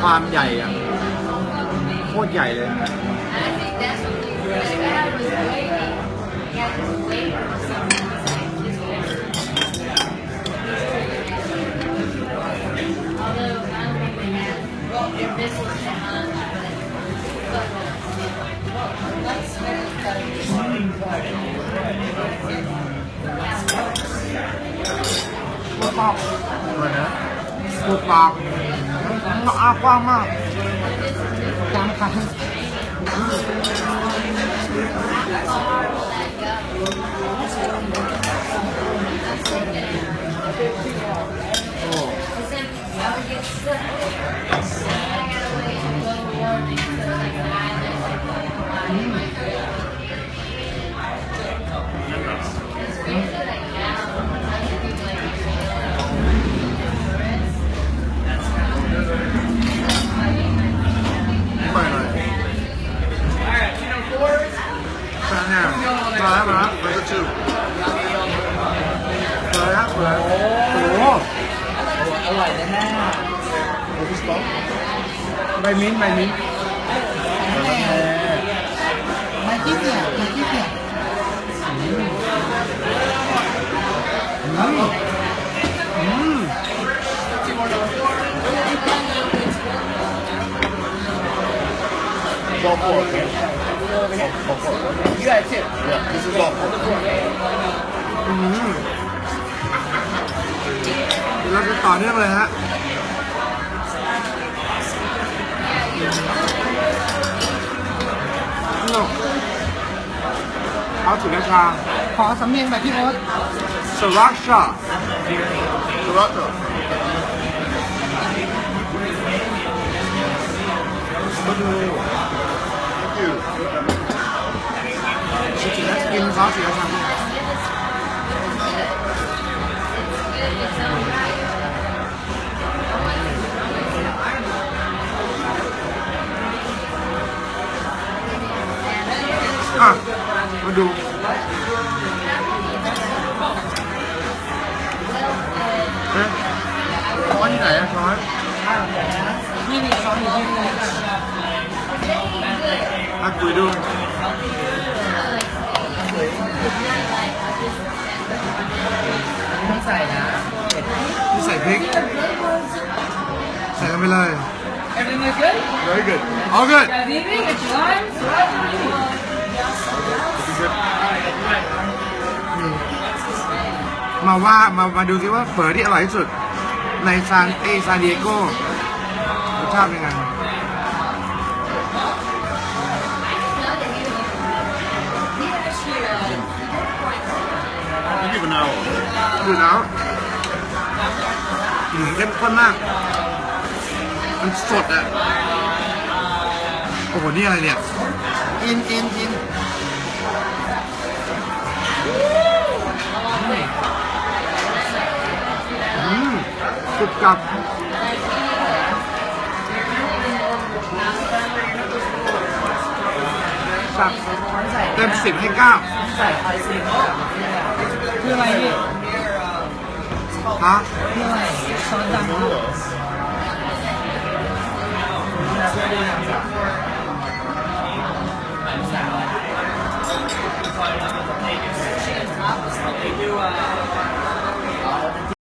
ความใหญ่อะโคตรใหญ่เลยปวดปากอะไรนะปวดปากมันอ้า 老阿花嘛，干啥？now. So I have an app for the two. So I have for the one. อร่อยแน่ๆโอ้พี่สต๊อกใบมิ้นใบมิ้นมาที่เนี่ยมาที่เนี่ยอืมอืม Go for it. 越来越这是爆破อืมเราจะต่อเนื่องเลยฮะสนุกเอาถึงราคา ขอสำเนียงแบบพี่โอ๊ต สรัชชาสรัชชามาดู sáu triệu thôi à mà đủ có như này có à quỳ đường ยู่ที่นี่มาคุยดูต้องใส่นะนี่ใส่พริก ใส่ลงไปเลย Everything is good? very good all good Good evening, it's lunch. มาว่ามามาดูซิว่าเฝอที่อร่อยที่สุด ในซานเอซานดิเอโกรสชาติเป็นไง ไม่กี่มะนาวดูแล้วอืมเข้มข้นมาก มันสดอะโอ้โห นี่อะไรเนี่ย อินอินอินอืมกรุบกรับ สับเต็มสิบให้เก้าคืออะไรพี่ฮะคืออะไรช้อนดำ